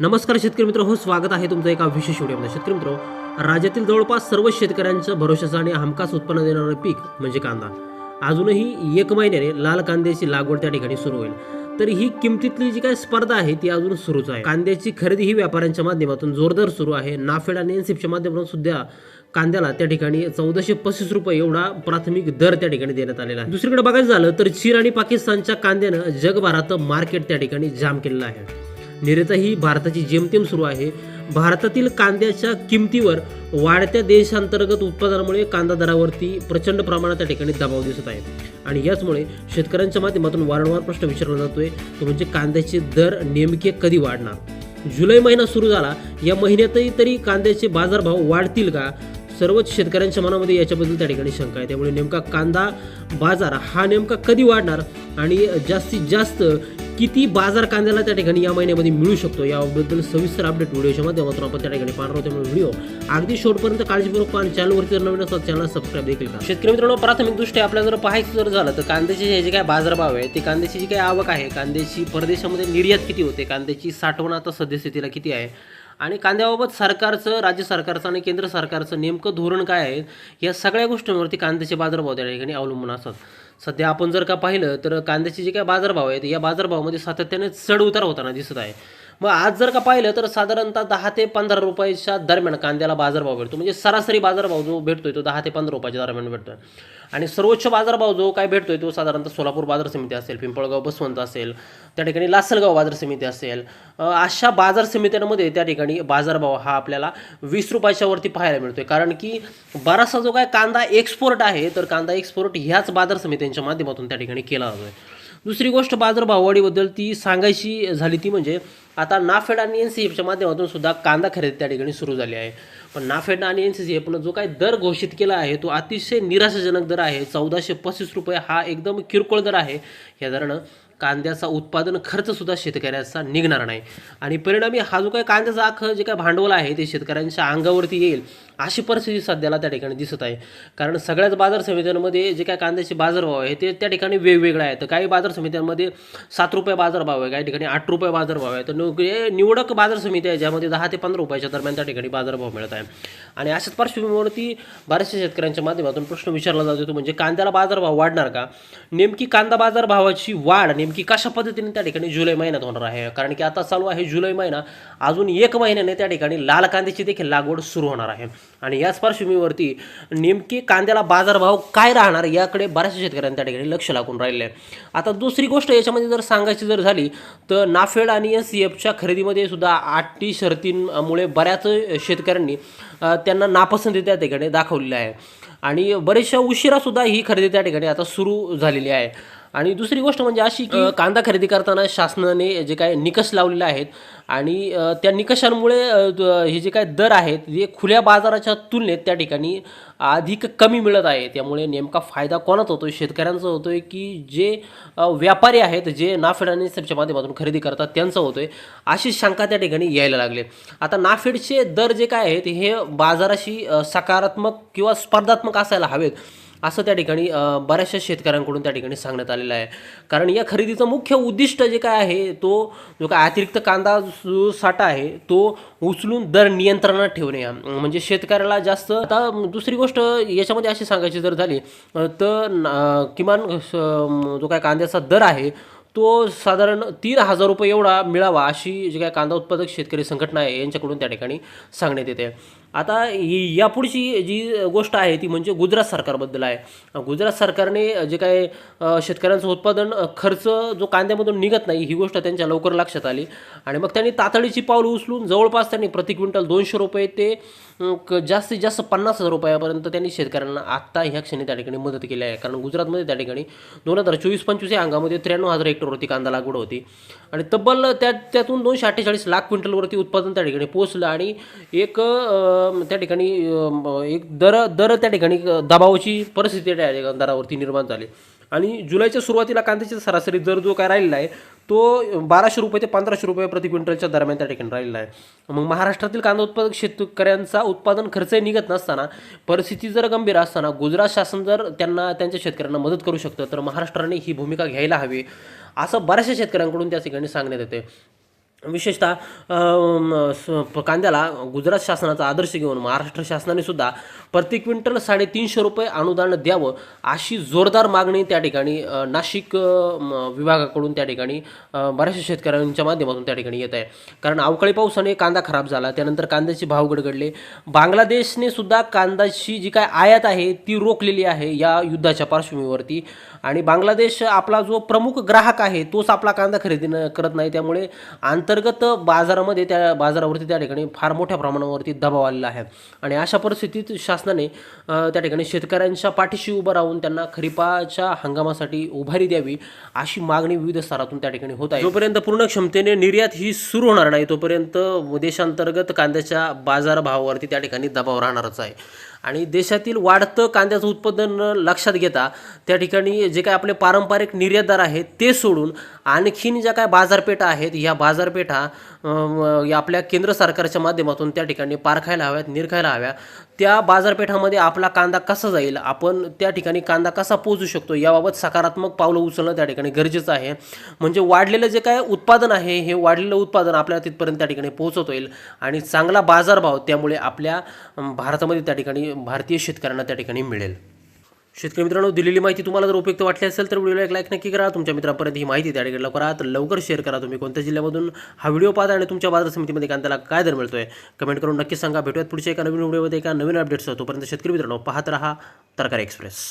नमस्कार शेतकरी मित्र हो स्वागत आहे तुमचं एका विशेष व्हिडिओमध्ये. शेतकरी मित्र राज्यातील जवळपास सर्व शेतकऱ्यांच्या भरोशाचं आणि हमखास उत्पन्न देणारं पीक म्हणजे कांदा. अजूनही एक महिन्याने लाल कांद्याची लागवड त्या ठिकाणी सुरू होईल. तर ही किमतीतली जी काय स्पर्धा आहे ती अजून सुरूच आहे. कांद्याची खरेदी ही व्यापाऱ्यांच्या माध्यमातून जोरदार सुरू आहे. नाफेड आणि एनसिपच्या माध्यमातून सुद्धा कांद्याला त्या ठिकाणी चौदाशे पस्तीस रुपये एवढा प्राथमिक दर त्या ठिकाणी देण्यात आलेला आहे. दुसरीकडे बघायचं झालं तर चीन आणि पाकिस्तानच्या कांद्यानं जगभरात मार्केट त्या ठिकाणी जाम केलेलं आहे. निर्यातही भारताची जेमतेम सुरू आहे. भारतातील कांद्याच्या किमतीवर वाढत्या देशांतर्गत उत्पादनामुळे कांदा दरावरती प्रचंड प्रमाणात त्या ठिकाणी दबाव दिसत आहे. आणि याचमुळे शेतकऱ्यांच्या माध्यमातून वारंवार प्रश्न विचारला जातोय तो म्हणजे कांद्याचे दर नेमके कधी वाढणार? जुलै महिना सुरू झाला या महिन्यातही तरी कांद्याचे बाजारभाव वाढतील का? सर्वच शेतकऱ्यांच्या मनामध्ये याच्याबद्दल त्या ठिकाणी शंका आहे. त्यामुळे नेमका कांदा बाजार हा नेमका कधी वाढणार आणि जास्तीत जास्त किती बाजार कांद्याला त्या ठिकाणी या महिन्यामध्ये मिळू शकतो याबद्दल सविस्तर अपडेट व्हिडिओच्या माध्यमातून आपण त्या ठिकाणी पाहणार आहोत. त्यामुळे व्हिडिओ अगदी शेवटपर्यंत काळजीपूर्वक पाहून चॅनलवरती जर नवीन असतात चॅनल सबस्क्राईब देखील करा. शेतकरी मित्रांनो प्राथमिकदृष्ट्या आपल्याला जर पाहायचं जर झालं तर कांद्याचे जे काय बाजारभाव आहे ते कांद्याची जी काय आवक आहे कांद्याची परदेशामध्ये निर्यात किती होते कांद्याची साठवण आता सद्यस्थितीला किती आहे आणि कांद्याबाबत सरकारचं राज्य सरकारचं आणि केंद्र सरकारचं नेमकं धोरण काय आहे या सगळ्या गोष्टींवरती कांद्याचे बाजारभाव त्या ठिकाणी अवलंबून असतात. सध्या आपण जर का पाहिलं तर कांद्याचे जे काय बाजारभाव आहेत या बाजारभावामध्ये सातत्याने चढ उतार होताना दिसत आहे. मग आज जर का पाहिलं तर साधारणतः दहा ते पंधरा रुपयाच्या दरम्यान कांद्याला बाजारभाव भेटतो. म्हणजे सरासरी बाजारभाव जो भेटतोय तो दहा ते पंधरा रुपयाच्या दरम्यान भेटतोय. आणि सर्वोच्च बाजारभाव जो काय भेटतोय तो साधारणतः सोलापूर बाजार समिती असेल पिंपळगाव बसवंत असेल त्या ठिकाणी लासलगाव बाजार समिती असेल अशा बाजार समित्यांमध्ये त्या ठिकाणी बाजारभाव हा आपल्याला वीस रुपयाच्या वरती पाहायला मिळतोय. कारण की बराचसा जो काय कांदा एक्सपोर्ट आहे तर कांदा एक्सपोर्ट ह्याच बाजार समित्यांच्या माध्यमातून त्या ठिकाणी केला जातोय. दुसरी गोष्ट बाजारभाववाढीबद्दल ती सांगायची झाली ती म्हणजे आता नाफेड आणि एन सी एफच्या माध्यमातून सुद्धा कांदा खरेदी त्या ठिकाणी सुरू झाली आहे. पण नाफेड आणि एन सी एफनं जो काही दर घोषित केला आहे तो अतिशय निराशाजनक दर आहे. चौदाशे पस्तीस रुपये हा एकदम किरकोळ दर आहे. या दरानं कांद्याचा उत्पादन खर्चसुद्धा शेतकऱ्याचा निघणार नाही. आणि परिणामी हा जो काही कांद्याचा आख जे काय भांडवल आहे ते शेतकऱ्यांच्या अंगावरती येईल अशी परिस्थिती सध्याला त्या ठिकाणी दिसत आहे. कारण सगळ्याच बाजार समित्यांमध्ये जे काय कांद्याचे बाजारभाव आहे ते त्या ठिकाणी वेगवेगळे आहेत. तर काही बाजार समित्यांमध्ये सात रुपये बाजारभाव आहे काही ठिकाणी आठ रुपये बाजारभाव आहे. तर हे निवडक बाजार समिती आहे ज्यामध्ये दहा ते पंधरा रुपयाच्या दरम्यान त्या ठिकाणी बाजारभाव मिळत आहे. आणि अशाच पार्श्वभूमीवरती बऱ्याचशा शेतकऱ्यांच्या माध्यमातून प्रश्न विचारला जातो तो म्हणजे कांद्याला बाजारभाव वाढणार का? नेमकी कांदा बाजारभावाची वाढ नेमकी कशा पद्धतीने त्या ठिकाणी जुलै महिन्यात होणार आहे? कारण की आता चालू आहे जुलै महिना अजून एक महिन्याने त्या ठिकाणी लाल कांद्याची देखील लागवड सुरू होणार आहे. आणि याच पार्श्वभूमीवरती नेमकी कांद्याला बाजारभाव काय राहणार याकडे बऱ्याचशा शेतकऱ्यांनी त्या ठिकाणी लक्ष लागून राहिले आहे. आता दुसरी गोष्ट याच्यामध्ये जर सांगायची जर झाली तर नाफेड आणि एस सी एफच्या खरेदीमध्ये सुद्धा आठटी शर्तींमुळे बऱ्याच शेतकऱ्यांनी त्यांना नापसंती त्या ठिकाणी दाखवलेली आहे. आणि बरेचशा उशिरासुद्धा ही खरेदी त्या ठिकाणी आता सुरू झालेली आहे. आणि दुसरी गोष्ट म्हणजे अशी की कांदा खरेदी करताना शासनाने जे काय निकष लावलेले आहेत आणि त्या निकषांमुळे हे जे काय दर आहेत हे खुल्या बाजाराच्या तुलनेत त्या ठिकाणी अधिक कमी मिळत आहे त्यामुळे नेमका फायदा कोणाचा होतो शेतकऱ्यांचा आहे की जे व्यापारी आहेत जे नाफेड आणि सेफच्या माध्यमातून खरेदी करतात त्यांचा आहे अशी शंका त्या ठिकाणी यायला लागले. आता नाफेडचे दर जे काय आहेत हे बाजाराशी सकारात्मक किंवा स्पर्धात्मक असायला हवेत. असं त्या ठिकाणी बऱ्याचशा शेतकऱ्यांकडून त्या ठिकाणी सांगण्यात आलेलं आहे. कारण या खरेदीचं मुख्य उद्दिष्ट जे काय आहे तो जो काय अतिरिक्त कांदा जो साठा आहे तो उचलून दर नियंत्रणात ठेवणे. म्हणजे शेतकऱ्याला जास्त आता दुसरी गोष्ट याच्यामध्ये अशी सांगायची जर झाली तर किमान जो काय कांद्याचा दर आहे तो साधारण तीन हजार रुपये एवढा मिळावा अशी जी काय कांदा उत्पादक शेतकरी संघटना आहे यांच्याकडून त्या ठिकाणी सांगण्यात येते. आता ही- यापुढची जी गोष्ट आहे ती म्हणजे गुजरात सरकारबद्दल आहे. गुजरात सरकारने जे काय शेतकऱ्यांचं उत्पादन खर्च जो कांद्यामधून निघत नाही ही गोष्ट त्यांच्या लवकर लक्षात आली. आणि मग त्यांनी तातडीची पावलं उचलून जवळपास त्यांनी प्रति क्विंटल दोनशे रुपये ते जास्तीत जास्त पन्नास हजार रुपयापर्यंत त्यांनी शेतकऱ्यांना आत्ता ह्या क्षणी त्या ठिकाणी मदत केली आहे. कारण गुजरातमध्ये त्या ठिकाणी दोन हजार चोवीस पंचवीस या अंगामध्ये त्र्याण्णव हजार हेक्टरवरती कांदा लागवड होती. आणि तब्बल त्या त्यातून दोनशे अठ्ठेचाळीस लाख क्विंटलवरती उत्पादन त्या ठिकाणी पोहोचलं आणि एक त्या ठिकाणी एक दर दर त्या ठिकाणी दबावाची परिस्थिती त्या दरावरती निर्माण झाली. आणि जुलैच्या सुरुवातीला कांद्याची सरासरी दर जो काय राहिलेला आहे तो बाराशे रुपये ते पंधराशे रुपये प्रति क्विंटलच्या दरम्यान त्या ठिकाणी राहिलेला आहे. मग महाराष्ट्रातील कांदा उत्पादक शेतकऱ्यांचा उत्पादन खर्चही निघत नसताना परिस्थिती जर गंभीर असताना गुजरात शासन जर त्यांना त्यांच्या शेतकऱ्यांना मदत करू शकतं तर महाराष्ट्राने ही भूमिका घ्यायला हवी असं बऱ्याचशा शेतकऱ्यांकडून त्या ठिकाणी सांगण्यात येते. विशेषतः कांद्याला गुजरात शासनाचा आदर्श घेऊन महाराष्ट्र शासनाने सुद्धा प्रति क्विंटल साडेतीनशे रुपये अनुदान द्यावं अशी जोरदार मागणी त्या ठिकाणी नाशिक म, विभागाकडून त्या ठिकाणी बऱ्याचशा शेतकऱ्यांच्या माध्यमातून त्या ठिकाणी येत आहे. कारण अवकाळी पावसाने कांदा खराब झाला त्यानंतर कांद्याचे भाव गडगडले. बांगलादेशने सुद्धा कांद्याची जी काय आयात आहे ती रोखलेली आहे या युद्धाच्या पार्श्वभूमीवरती. आणि बांगलादेश आपला जो प्रमुख ग्राहक आहे तोच आपला कांदा खरेदी न- करत नाही. त्यामुळे अंतर्गत बाजारामध्ये त्या बाजारावरती त्या ठिकाणी फार मोठ्या प्रमाणावरती दबाव आलेला आहे. आणि अशा परिस्थितीत शासनाने त्या ठिकाणी शेतकऱ्यांच्या पाठीशी उभं राहून त्यांना खरीपाच्या हंगामासाठी उभारी द्यावी अशी मागणी विविध स्तरातून त्या ठिकाणी होत आहे. जोपर्यंत पूर्ण क्षमतेने निर्यात ही सुरू होणार नाही तोपर्यंत देशांतर्गत कांद्याच्या बाजारभावावरती त्या ठिकाणी दबाव राहणारच आहे. आणि देशातील वाढतं कांद्याचं उत्पादन लक्षात घेता त्या ठिकाणी जे काय आपले पारंपरिक निर्यातदार आहेत ते सोडून आणखीन ज्या काय बाजारपेठा आहेत ह्या बाजारपेठा या आपल्या केंद्र सरकारच्या माध्यमातून त्या ठिकाणी पारखायला हव्यात निरखायला हव्या. त्या बाजारपेठामध्ये आपला कांदा कसा जाईल आपण त्या ठिकाणी कांदा कसा पोहोचू शकतो याबाबत सकारात्मक पावलं उचलणं त्या ठिकाणी गरजेचं आहे. म्हणजे वाढलेलं जे काय उत्पादन आहे हे वाढलेलं उत्पादन आपल्याला तिथपर्यंत त्या ठिकाणी पोहोचवता येईल आणि चांगला बाजारभाव त्यामुळे आपल्या भारतामध्ये त्या ठिकाणी भारतीय शेतकऱ्यांना त्या ठिकाणी मिळेल. शेतकरी मित्रांनो दिलेली माहिती तुम्हाला जर उपयुक्त वाटली असेल तर व्हिडिओला एक लाईक नक्की करा. तुमच्या मित्रांपर्यंत ही माहिती त्या ठिकाणी लवकर तर लवकर शेअर करा. तुम्ही कोणत्या जिल्ह्यामधून हा व्हिडिओ पाहता आणि तुमच्या बाजार समितीमध्ये कांद्याला काय दर मिळतोय? कमेंट करून नक्की सांगा. भेटूयात पुढच्या एका नवीन व्हिडिओमध्ये एका नवीन अपडेट्स तोपर्यंत शेतकरी मित्रांनो पाहत रहा तरकारी एक्सप्रेस.